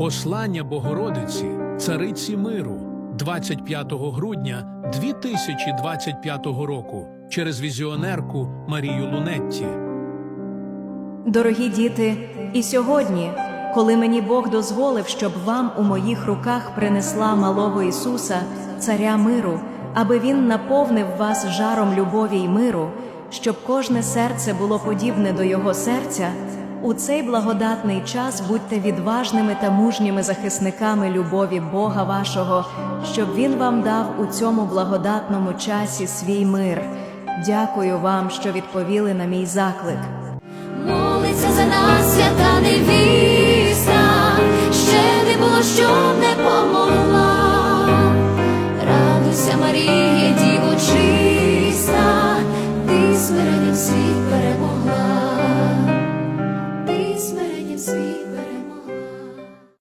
Послання Богородиці, Цариці Миру, 25 грудня 2025 року через візіонерку Марію Лунетті. Дорогі діти, і сьогодні, коли мені Бог дозволив, щоб вам у моїх руках принесла малого Ісуса, Царя миру, аби Він наповнив вас жаром любові й миру, щоб кожне серце було подібне до Його серця, у цей благодатний час будьте відважними та мужніми захисниками любові Бога вашого, щоб Він вам дав у цьому благодатному часі свій мир. Дякую вам, що відповіли на мій заклик.